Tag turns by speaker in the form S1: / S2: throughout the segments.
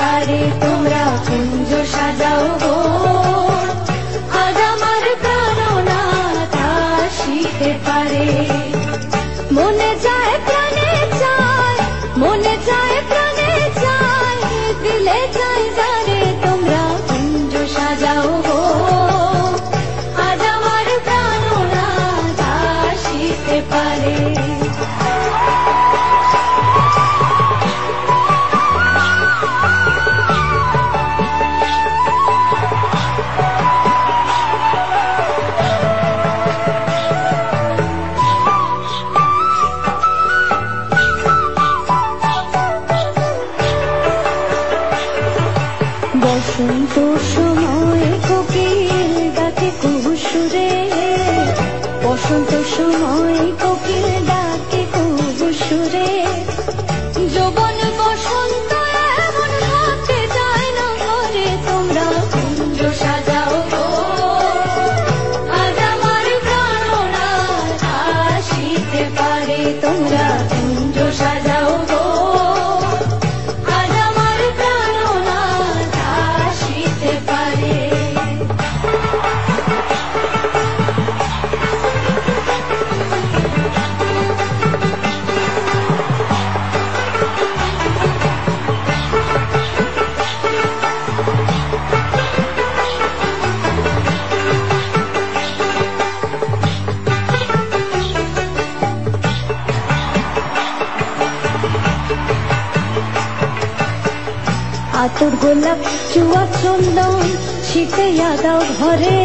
S1: পারে তোমরা কুঞ্জ সাজাও গো Sometimes আতর গোলাপ চুয়া চন্দন ছিটে দাও ঘরে।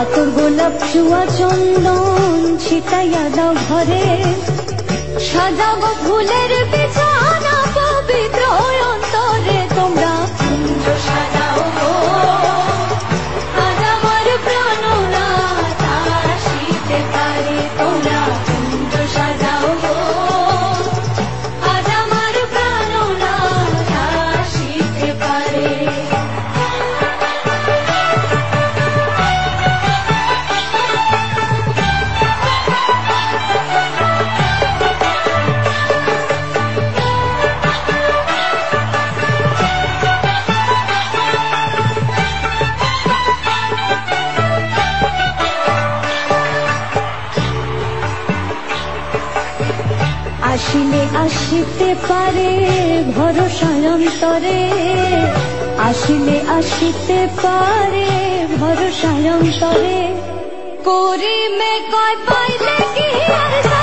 S1: আতর গোলাপ চুয়া চন্দন ছিটাইয়া দাও ঘরে। সাজাবো ফুলের বিছানা আসিতে পারে ভরসায়ন্তরে আসিলে আসিতে পারে ভরসায়ন্তরে। করি মে কয় পাইলে কি আর